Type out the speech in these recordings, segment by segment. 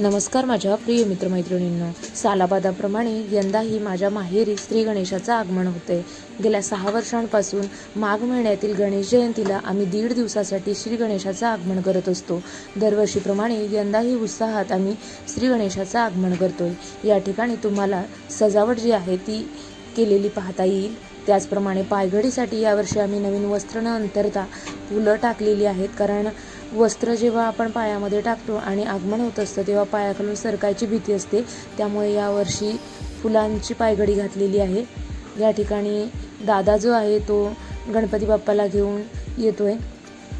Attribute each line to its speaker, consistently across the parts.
Speaker 1: नमस्कार माझ्या प्रिय मित्रमैत्रिणींनो. सालाबादाप्रमाणे यंदाही माझ्या माहेरी श्री गणेशाचं आगमन होते. गेल्या सहा वर्षांपासून माघ महिन्यातील गणेश जयंतीला आम्ही दीड दिवसासाठी श्री गणेशाचं आगमन करत असतो. दरवर्षीप्रमाणे यंदाही उत्साहात आम्ही श्री गणेशाचं आगमन करतो या ठिकाणी तुम्हाला सजावट जी आहे ती केलेली पाहता येईल. त्याचप्रमाणे पायघडीसाठी यावर्षी आम्ही नवीन वस्त्र न अंतरता फुलं टाकलेली आहेत. कारण वस्त्र जेव्हा आपण पायामध्ये टाकतो आणि आगमन होत असतं तेव्हा पायाखालून सरकायची भीती असते. त्यामुळे यावर्षी फुलांची पायघडी घातलेली आहे. या ठिकाणी दादा जो आहे तो गणपती बाप्पाला घेऊन येतो आहे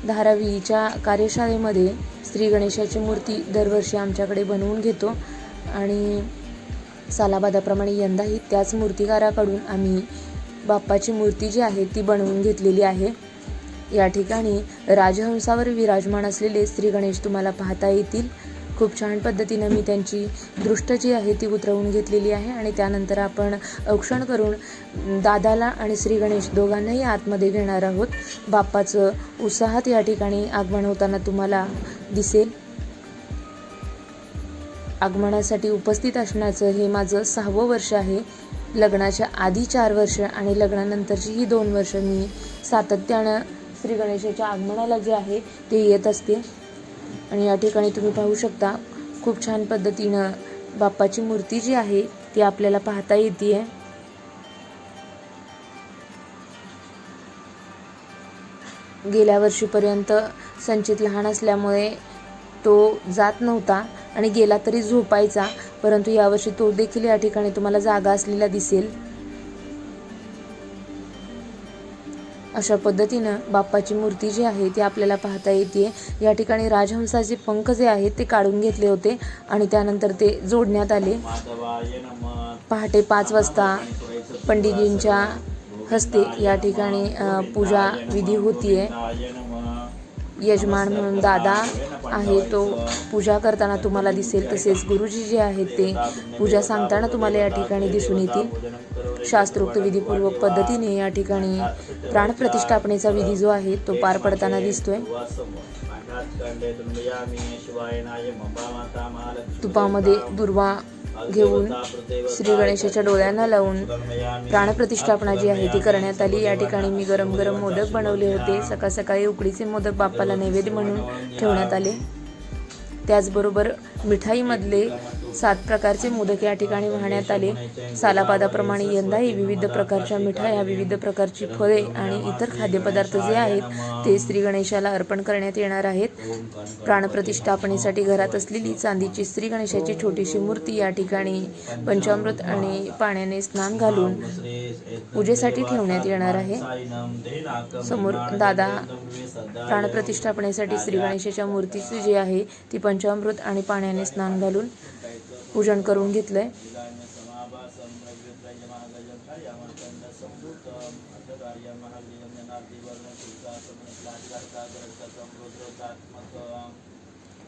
Speaker 1: धारावीच्या कार्यशाळेमध्ये श्री गणेशाची मूर्ती दरवर्षी आमच्याकडे बनवून घेतो आणि सालाबादाप्रमाणे यंदाही त्याच मूर्तिकाराकडून आम्ही बाप्पाची मूर्ती जी आहे ती बनवून घेतलेली आहे. या ठिकाणी राजहंसावर विराजमान असलेले श्री गणेश तुम्हाला पाहता येतील. खूप छान पद्धतीनं मी त्यांची दृष्ट जी आहे ती उतरवून घेतलेली आहे आणि त्यानंतर आपण औक्षण करून दादाला आणि श्री गणेश दोघांनाही आतमध्ये घेणार आहोत. बाप्पाचं उत्साहात या ठिकाणी आगमन होताना तुम्हाला दिसेल. आगमनासाठी उपस्थित असण्याचं हे माझं सहावं वर्ष आहे. लग्नाच्या आधी चार वर्ष आणि लग्नानंतरची ही दोन वर्ष मी सातत्यानं श्री गणेशाच्या आगमनाला जे आहे ते येत असते. आणि या ठिकाणी तुम्ही पाहू शकता खूप छान पद्धतीनं बाप्पाची मूर्ती जी आहे ती आपल्याला पाहता येते गेल्या वर्षीपर्यंत संचित लहान असल्यामुळे तो जात नव्हता आणि गेला तरी झोपायचा परंतु यावर्षी तो देखील या ठिकाणी तुम्हाला जागा असलेला दिसेल. अशा पद्धतीनं बाप्पाची मूर्ती जी आहे ती आपल्याला पाहता येते. या ठिकाणी राजहंसाचे पंख जे आहेत ते काढून घेतले होते आणि त्यानंतर ते जोडण्यात आले. पहाटे पाच वाजता पंडितजींच्या हस्ते या ठिकाणी पूजा विधी होतीये. यजमान म्हणून दादा आहे तो पूजा करताना तुम्हाला दिसेल तसेच गुरुजी जे आहेत ते पूजा सांगताना तुम्हाला या ठिकाणी दिसून येतील. शास्त्रोक्त विधीपूर्वक पद्धतीने या ठिकाणी प्राणप्रतिष्ठापनेचा विधी जो आहे तो पार पडताना दिसतोय. तुपामध्ये दुर्वा घेऊन श्री गणेशाच्या डोळ्यांना लावून प्राणप्रतिष्ठापना जी आहे ती करण्यात आली. या ठिकाणी मी गरम गरम मोदक बनवले होते. सकाळ सकाळी उकडीचे मोदक बाप्पाला नैवेद्य म्हणून ठेवण्यात आले. त्याचबरोबर मिठाईमधले सात प्रकारचे मोदक या ठिकाणी वाहण्यात आले. सालापादाप्रमाणे यंदाही विविध प्रकारच्या मिठाया विविध प्रकारची फळे आणि इतर खाद्यपदार्थ जे आहेत ते श्री गणेशाला अर्पण करण्यात येणार आहेत. प्राणप्रतिष्ठापनेसाठी घरात असलेली चांदीची श्री गणेशाची छोटीशी मूर्ती या ठिकाणी पंचामृत आणि पाण्याने स्नान घालून पूजेसाठी ठेवण्यात येणार आहे. समोर दादा प्राणप्रतिष्ठापनेसाठी श्री गणेशाच्या मूर्तीची जी आहे ती पंचामृत आणि पाण्याने स्नान घालून पूजन करून घेतलंय.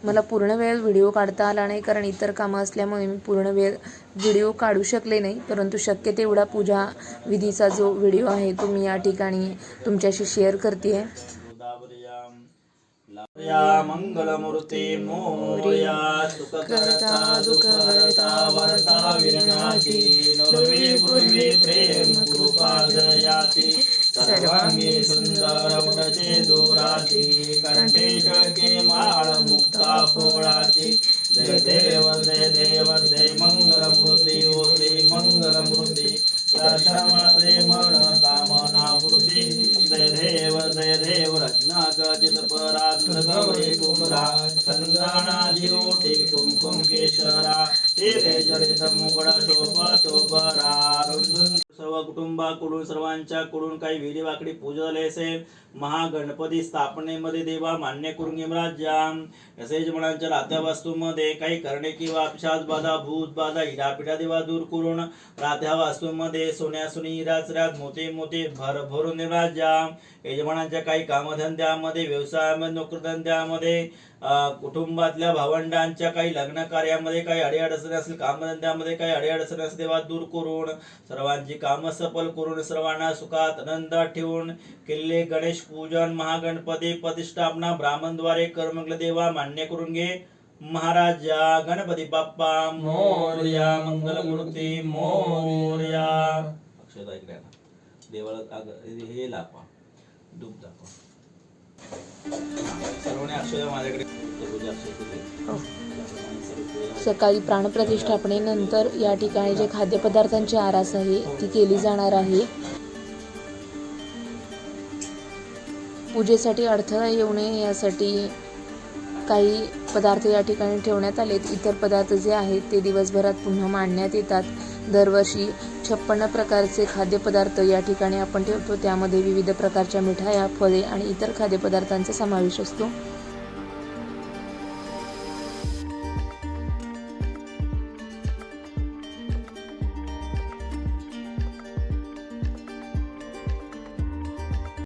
Speaker 1: मला पूर्ण वेळ व्हिडिओ काढता आला नाही कारण इतर कामं असल्यामुळे मी पूर्ण वेळ व्हिडिओ काढू शकले नाही परंतु शक्य तेवढा पूजा विधीचा जो व्हिडिओ आहे तो मी या ठिकाणी तुमच्याशी शेअर करते आहे
Speaker 2: या मङ्गलमूर्ति मोया सुखकर्ता दुःखहर्ता वर्ता विनाशी नवे पूर्वी प्रेम कृपा सर्वाङ्गे सुन्दर सुंदर उडचे दुराची कंठे जळके माळ मुक्ता फोळाची जय देव जय देव जय मङ्गलमूर्ति ओ श्री मङ्गलमूर्ति दर्शनात्रे परात्र गौरी कुमरा संगाणा जिरोटी कुमकुम केशरा तेरे जडित बरा सर्व कुटुंबाकडून सर्वांच्याकडून काही विधी वाकडी पूजा झाली असेल महागणपती स्थापनेमध्ये देवा मान्य करून घे तसेच म्हणांच्या रात्या वस्तूंमध्ये काही करणे किंवा अपशास बाधा भूत बाधा इडापिडा देवा दूर करून रात्या वास्तूंमध्ये सोन्या सोनी मोठे मोते भर भरून दे यजमानांच्या काही कामधंद्यामध्ये व्यवसायामध्ये नोकरधंद्यामध्ये कुटुंबातल्या भावंडांच्या काही लग्न कार्यामध्ये काही अडीअडचणी असेल कामधंद्यामध्ये काही अडीअडचणी असेल तेव्हा दूर करून सर्वांची कामं सफल करून सर्वांना सुखात आनंदात ठेवून केलेले गणेश पूजन महागणपती प्रतिष्ठापना ब्राह्मणद्वारे कर्मंगल देवा मान्य करून घे. महाराजा गणपती बाप्पा मोर्या मंगलमूर्ती मोर्या. अक्षता देवाला हे दाखवा दूध दाखवा. हो.
Speaker 1: सकाळी प्राणप्रतिष्ठापनेनंतर या ठिकाणी जे खाद्यपदार्थांची आरास आहे ती केली जाणार आहे. पूजेसाठी अडथळा येऊ नये यासाठी काही पदार्थ या ठिकाणी ठेवण्यात आलेत. इतर पदार्थ जे आहेत ते दिवसभरात पुन्हा मांडण्यात येतात. दरवर्षी छप्पन्न प्रकारचे खाद्यपदार्थ या ठिकाणी आपण ठेवतो. त्यामध्ये विविध प्रकारच्या मिठाया फळे आणि इतर खाद्यपदार्थांचा समावेश असतो.